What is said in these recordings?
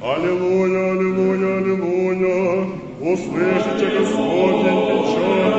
Аллилуйя, аллилуйя, аллилуйя. Услышите, Господь, печали,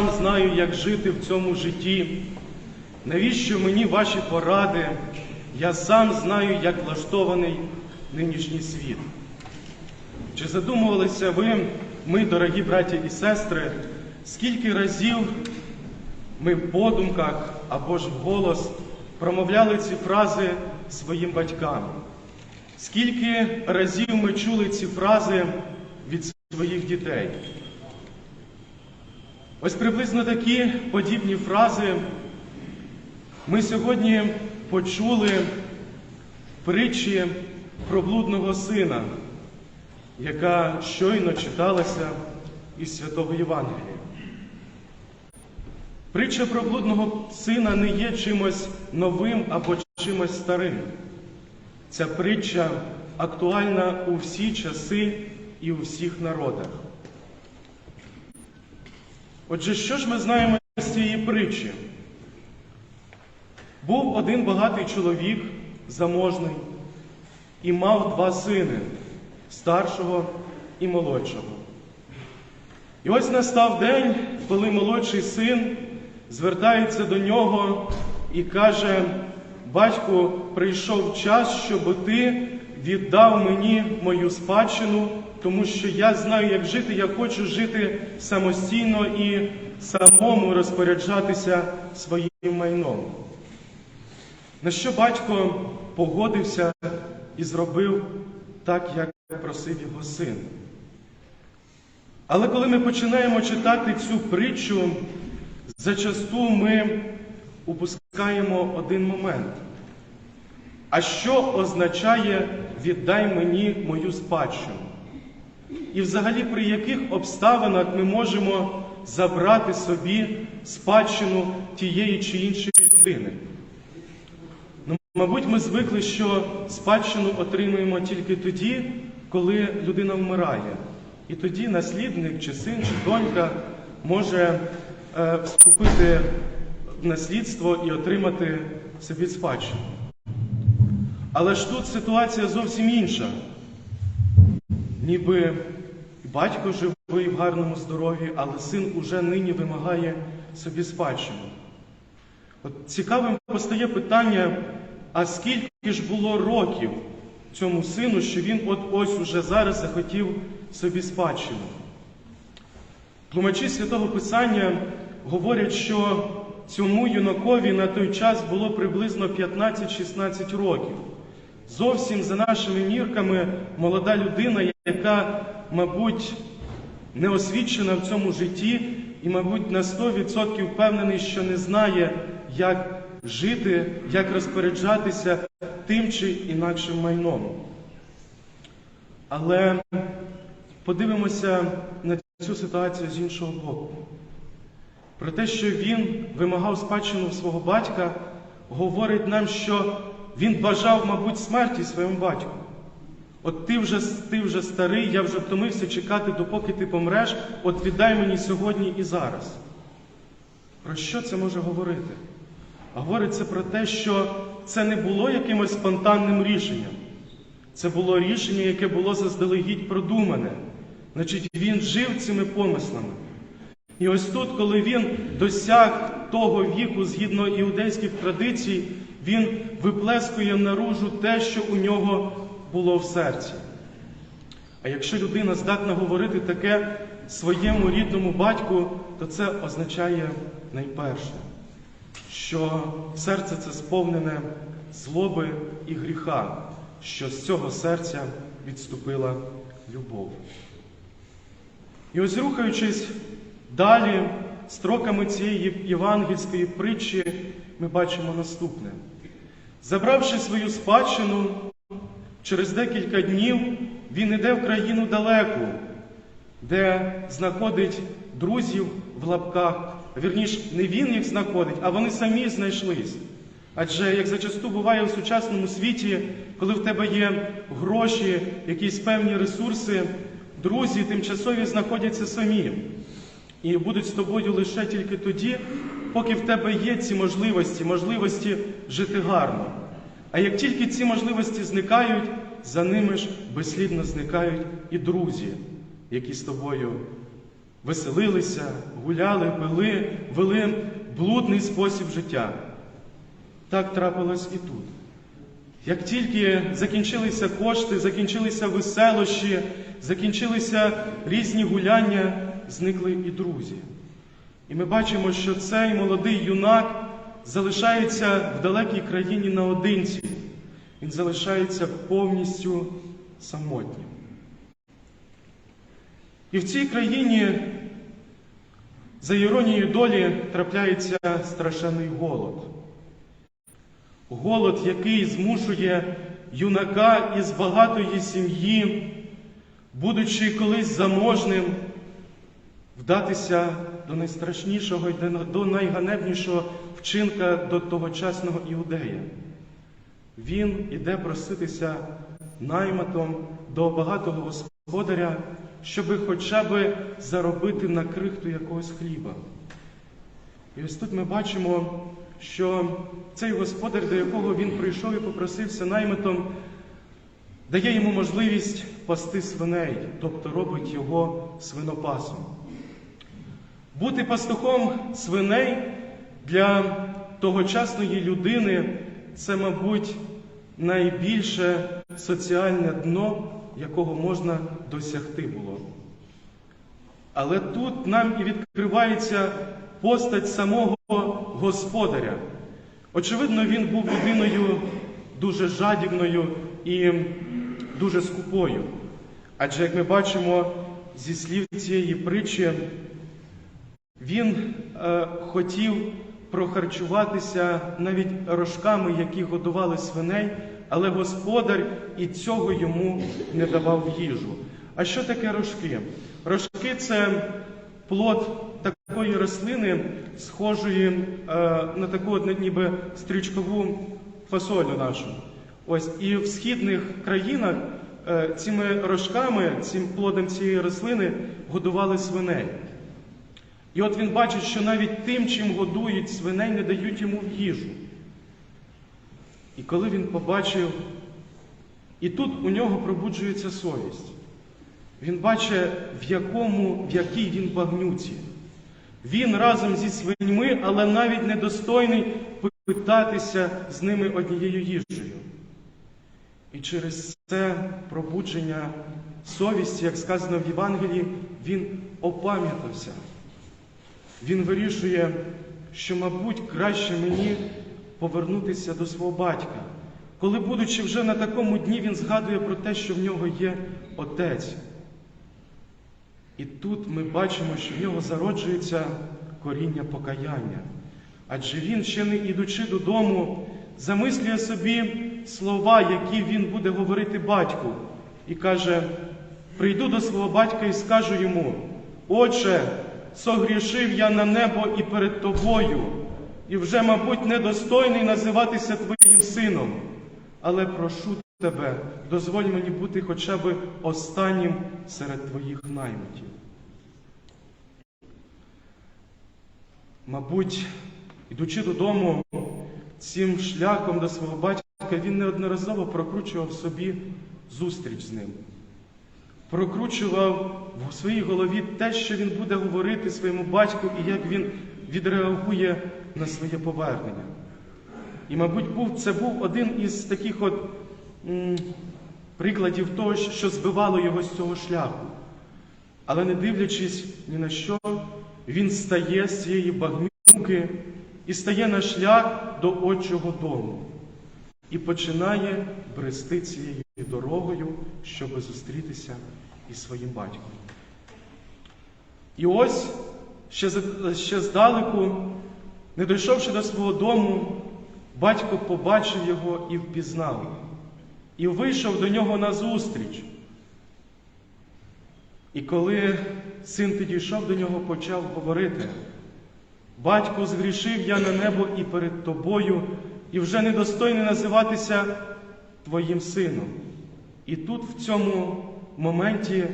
сам знаю, як жити в цьому житті. Навіщо мені ваші поради? Я сам знаю, як влаштований нинішній світ. Чи задумувалися ви, ми, дорогі браті і сестри, скільки разів ми в подумках або ж вголос промовляли ці фрази своїм батькам? Скільки разів ми чули ці фрази від своїх дітей? Ось приблизно такі подібні фрази ми сьогодні почули притчі про блудного сина, яка щойно читалася із Святого Євангелія. Притча про блудного сина не є чимось новим або чимось старим. Ця притча актуальна у всі часи і у всіх народах. Отже, що ж ми знаємо з цієї притчі? Був один багатий чоловік, заможний, і мав два сини старшого і молодшого. І ось настав день, коли молодший син звертається до нього і каже: Батьку, прийшов час, щоб ти віддав мені мою спадщину, тому що я знаю, як жити, я хочу жити самостійно і самому розпоряджатися своїм майном. На що батько погодився і зробив так, як просив його син. Але коли ми починаємо читати цю притчу, зачасту ми упускаємо один момент. А що означає віддай мені мою спадщину? І взагалі при яких обставинах ми можемо забрати собі спадщину тієї чи іншої людини? Ну, мабуть, ми звикли, що спадщину отримуємо тільки тоді, коли людина вмирає. І тоді наслідник, чи син, чи донька може е, вступити в наслідство і отримати собі спадщину. Але ж тут ситуація зовсім інша. Ніби батько живий в гарному здоров'ї, але син уже нині вимагає собі спадщину. От цікавим постає питання, а скільки ж було років цьому сину, що він от ось уже зараз захотів собі спадщину? Тлумачі святого Писання говорять, що цьому юнакові на той час було приблизно 15-16 років. Зовсім за нашими мірками молода людина, яка, мабуть, не освічена в цьому житті і, мабуть, на 100% впевнений, що не знає, як жити, як розпоряджатися тим чи інакшим майном. Але подивимося на цю ситуацію з іншого боку. Про те, що він вимагав спадщину свого батька, говорить нам, що він бажав, мабуть, смерті своєму батьку. От ти вже, ти вже старий, я вже втомився чекати, допоки ти помреш, от віддай мені сьогодні і зараз. Про що це може говорити? а говориться про те, що це не було якимось спонтанним рішенням. Це було рішення, яке було заздалегідь продумане. Значить, він жив цими помислами. І ось тут, коли він досяг того віку, згідно іудейських традицій, він виплескує наружу те, що у нього було в серці. А якщо людина здатна говорити таке своєму рідному батьку, то це означає найперше, що серце це сповнене злоби і гріха, що з цього серця відступила любов. І ось рухаючись далі строками цієї євангельської притчі, ми бачимо наступне. Забравши свою спадщину, через декілька днів він іде в країну далеку, де знаходить друзів в лапках. Вірніш, не він їх знаходить, а вони самі знайшлись. Адже, як зачасту буває в сучасному світі, коли в тебе є гроші, якісь певні ресурси, друзі тимчасові знаходяться самі і будуть з тобою лише тільки тоді, поки в тебе є ці можливості, можливості жити гарно. А як тільки ці можливості зникають, за ними ж безслідно зникають і друзі, які з тобою веселилися, гуляли, пили, вели блудний спосіб життя. Так трапилось і тут. Як тільки закінчилися кошти, закінчилися веселощі, закінчилися різні гуляння, зникли і друзі. І ми бачимо, що цей молодий юнак залишається в далекій країні наодинці. Він залишається повністю самотнім. І в цій країні, за іронією долі, трапляється страшенний голод. Голод, який змушує юнака із багатої сім'ї, будучи колись заможним, вдатися до найстрашнішого і до найганебнішого вчинка до тогочасного іудея. Він іде проситися найматом до багатого господаря, щоби хоча б заробити на крихту якогось хліба. І ось тут ми бачимо, що цей господар, до якого він прийшов і попросився наймитом, дає йому можливість пасти свиней, тобто робить його свинопасом. Бути пастухом свиней для тогочасної людини це, мабуть, найбільше соціальне дно, якого можна досягти було. Але тут нам і відкривається постать самого господаря. Очевидно, він був людиною дуже жадібною і дуже скупою. Адже, як ми бачимо зі слів цієї притчі, він е, хотів прохарчуватися навіть рожками, які годували свиней, але господар і цього йому не давав їжу. А що таке рожки? Рожки це плод такої рослини, схожої е, на таку ніби стрічкову фасолю нашу. Ось і в східних країнах е, цими рожками, цим плодом цієї рослини годували свиней. І от він бачить, що навіть тим, чим годують свиней, не дають йому в їжу. І коли він побачив, і тут у нього пробуджується совість. Він бачить, в якому, в якій він багнюці. Він разом зі свиньми, але навіть недостойний питатися з ними однією їжею. І через це пробудження совісті, як сказано в Євангелії, він опам'ятався. Він вирішує, що, мабуть, краще мені повернутися до свого батька. Коли, будучи вже на такому дні, він згадує про те, що в нього є отець. І тут ми бачимо, що в нього зароджується коріння покаяння. Адже він, ще не ідучи додому, замислює собі слова, які він буде говорити батьку, і каже: прийду до свого батька і скажу йому, Отче, согрішив я на небо і перед тобою, і вже, мабуть, недостойний називатися твоїм сином, але прошу тебе, дозволь мені бути хоча б останнім серед твоїх наймитів. Мабуть, ідучи додому, цим шляхом до свого батька, він неодноразово прокручував собі зустріч з ним. Прокручував в своїй голові те, що він буде говорити своєму батьку і як він відреагує на своє повернення. І, мабуть, був, це був один із таких от м, прикладів того, що збивало його з цього шляху. Але не дивлячись ні на що, він стає з цієї багнюки і стає на шлях до отчого дому і починає брести цією дорогою, щоб зустрітися із своїм батьком. І ось ще, ще здалеку, не дійшовши до свого дому, батько побачив його і впізнав, і вийшов до нього назустріч. І коли син підійшов до нього, почав говорити, батько, згрішив я на небо і перед тобою, і вже недостойний називатися твоїм сином. І тут, в цьому моменті,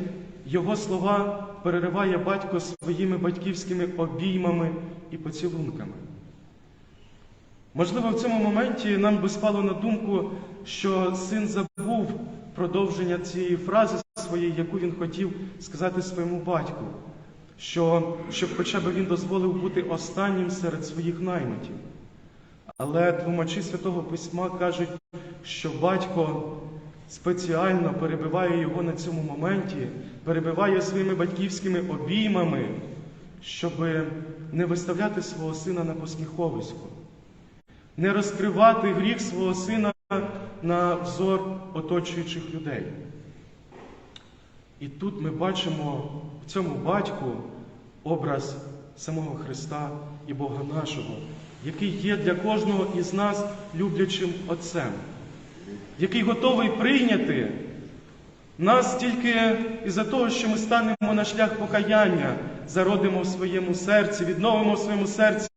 його слова перериває батько своїми батьківськими обіймами і поцілунками. Можливо, в цьому моменті нам би спало на думку, що син забув продовження цієї фрази своєї, яку він хотів сказати своєму батьку, що, щоб хоча б він дозволив бути останнім серед своїх наймитів. Але тлумачі Святого Письма кажуть, що батько спеціально перебиває його на цьому моменті, перебиває своїми батьківськими обіймами, щоб не виставляти свого сина на посміховисько, не розкривати гріх свого сина на взор оточуючих людей. І тут ми бачимо в цьому батьку образ самого Христа і Бога нашого, який є для кожного із нас люблячим Отцем, який готовий прийняти нас тільки із-за того, що ми станемо на шлях покаяння, зародимо в своєму серці, відновимо в своєму серці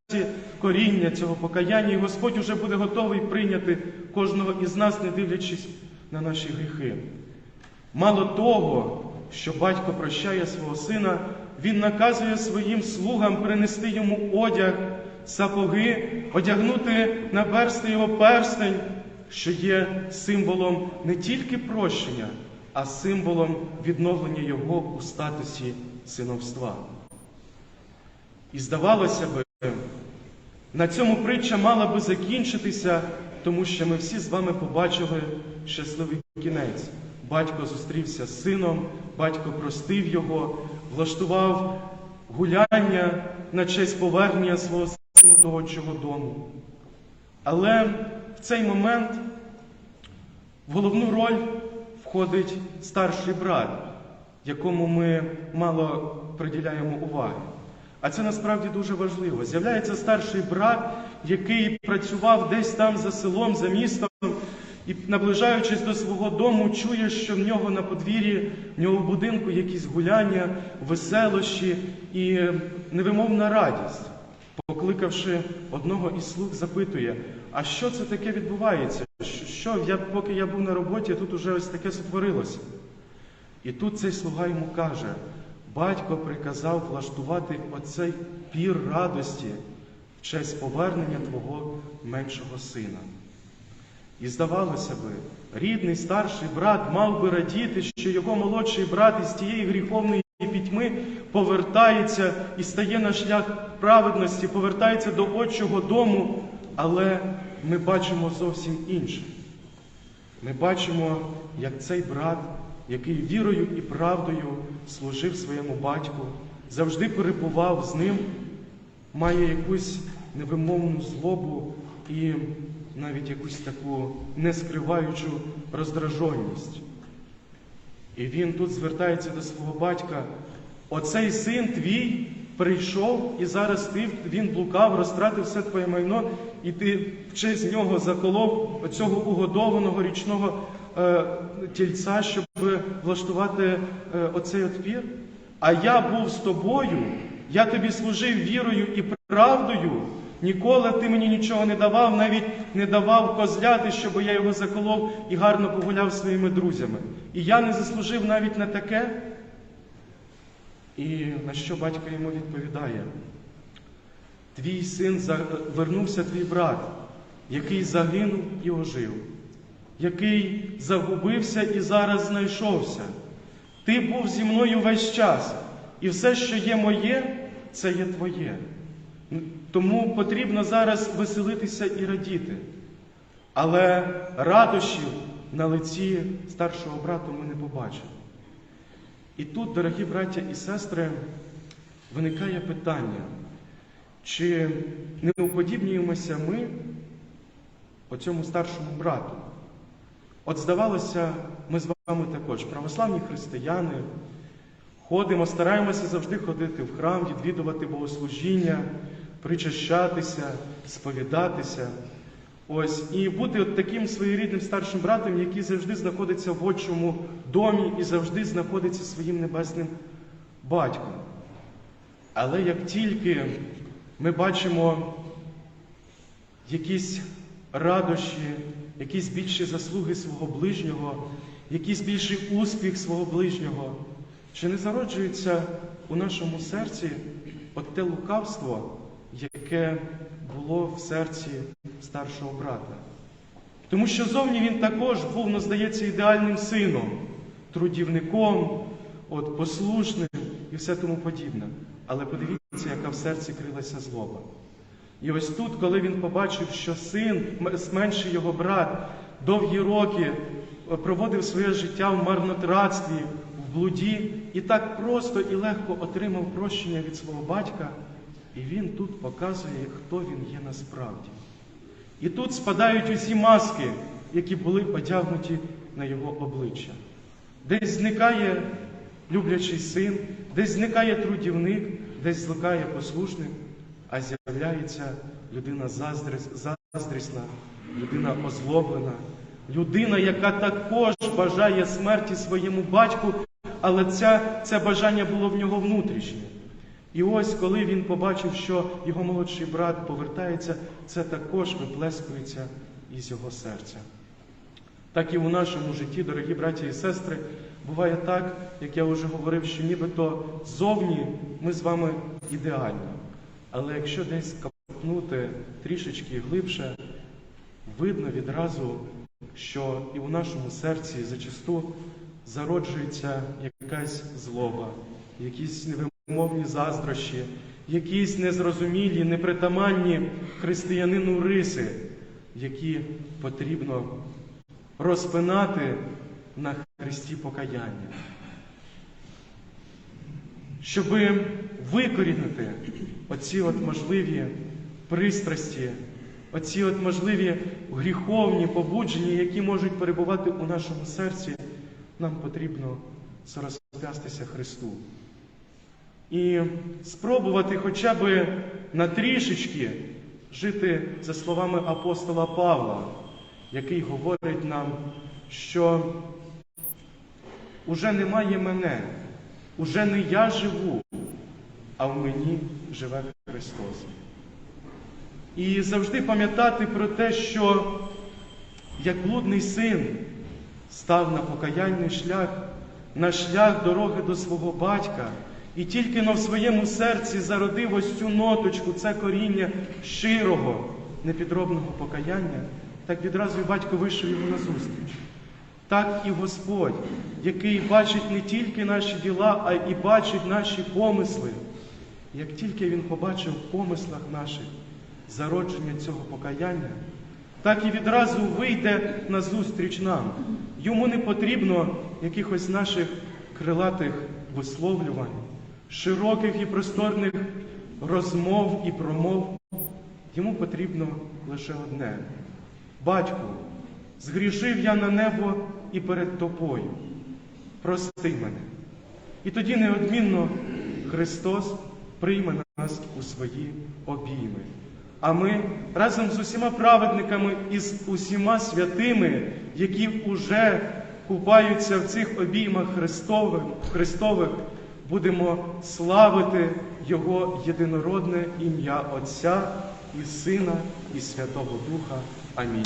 коріння цього покаяння, і Господь уже буде готовий прийняти кожного із нас, не дивлячись на наші гріхи. Мало того, що батько прощає свого сина, він наказує своїм слугам принести йому одяг, сапоги, одягнути на персти його перстень, що є символом не тільки прощення, а символом відновлення його у статусі синовства. І здавалося би, на цьому притча мала би закінчитися, тому що ми всі з вами побачили щасливий кінець. Батько зустрівся з сином, батько простив його, влаштував гуляння на честь повернення свого сина до отчого дому. Але в цей момент в головну роль входить старший брат, якому ми мало приділяємо уваги. А це насправді дуже важливо. З'являється старший брат, який працював десь там за селом, за містом, і, наближаючись до свого дому, чує, що в нього на подвір'ї, в нього в будинку якісь гуляння, веселощі і невимовна радість. Покликавши одного із слуг, запитує, а що це таке відбувається? Що я, поки я був на роботі, тут уже ось таке сотворилося. І тут цей слуга йому каже, батько приказав влаштувати оцей пір радості в честь повернення твого меншого сина. І здавалося би, рідний старший брат мав би радіти, що його молодший брат із тієї гріховної пітьми повертається і стає на шлях праведності, повертається до отчого дому, але ми бачимо зовсім інше. Ми бачимо, як цей брат, який вірою і правдою служив своєму батьку, завжди перебував з ним, має якусь невимовну злобу і навіть якусь таку нескриваючу роздраженість. І він тут звертається до свого батька. Оцей син твій прийшов, і зараз ти він блукав, розтратив все твоє майно, і ти в честь нього заколов цього угодованого річного е, тільця, щоб влаштувати е, оцей отпір. А я був з тобою, я тобі служив вірою і правдою. Ніколи ти мені нічого не давав, навіть не давав козляти, щоб я його заколов і гарно погуляв своїми друзями. І я не заслужив навіть на таке. І на що батько йому відповідає? Твій син вернувся твій брат, який загинув і ожив, який загубився і зараз знайшовся. Ти був зі мною весь час, і все, що є моє, це є твоє. Тому потрібно зараз веселитися і радіти. Але радощів на лиці старшого брата ми не побачимо. І тут, дорогі браття і сестри, виникає питання, чи не уподібнюємося ми оцьому старшому брату? От здавалося, ми з вами також, православні християни, ходимо, стараємося завжди ходити в храм, відвідувати богослужіння, причащатися, сповідатися. Ось, і бути от таким своєрідним старшим братом, який завжди знаходиться в отчому домі і завжди знаходиться своїм небесним батьком. Але як тільки ми бачимо якісь радощі, якісь більші заслуги свого ближнього, якийсь більший успіх свого ближнього, чи не зароджується у нашому серці от те лукавство, яке було в серці старшого брата? Тому що зовні він також був, ну, здається, ідеальним сином, трудівником, от, послушним і все тому подібне. Але подивіться, яка в серці крилася злоба. І ось тут, коли він побачив, що син, менший його брат, довгі роки е, проводив своє життя в марнотратстві, в блуді, і так просто і легко отримав прощення від свого батька, і він тут показує, хто він є насправді. І тут спадають усі маски, які були одягнуті на його обличчя. Десь зникає люблячий син, десь зникає трудівник, десь зникає послушник, а з'являється людина заздрісна, людина озлоблена, людина, яка також бажає смерті своєму батьку, але ця, це бажання було в нього внутрішнє. І ось коли він побачив, що його молодший брат повертається, це також виплескується із його серця. Так і у нашому житті, дорогі браті і сестри, буває так, як я вже говорив, що нібито зовні ми з вами ідеальні. Але якщо десь копнути трішечки глибше, видно відразу, що і у нашому серці зачасту зароджується якась злоба, якісь невимовні заздрощі, якісь незрозумілі, непритаманні християнину риси, які потрібно розпинати на хресті покаяння. Щоб викорінити оці от можливі пристрасті, оці от можливі гріховні побудження, які можуть перебувати у нашому серці, нам потрібно розп'ястися Христу. І спробувати хоча б на трішечки жити за словами апостола Павла, який говорить нам, що уже немає мене, уже не я живу, а в мені живе Христос. І завжди пам'ятати про те, що як блудний син став на покаянний шлях, на шлях дороги до свого батька, і тільки но в своєму серці зародив ось цю ноточку, це коріння щирого, непідробного покаяння, так відразу і батько вийшов йому назустріч. Так і Господь, який бачить не тільки наші діла, а і бачить наші помисли. Як тільки Він побачив в помислах наших зародження цього покаяння, так і відразу вийде на зустріч нам. Йому не потрібно якихось наших крилатих висловлювань, широких і просторних розмов і промов. Йому потрібно лише одне. Батьку, згрішив я на небо і перед тобою. Прости мене. І тоді неодмінно Христос прийме нас у свої обійми. А ми разом з усіма праведниками і з усіма святими, які уже купаються в цих обіймах Христових, Христових, будемо славити Його єдинородне ім'я Отця і Сина, і Святого Духа. Амінь.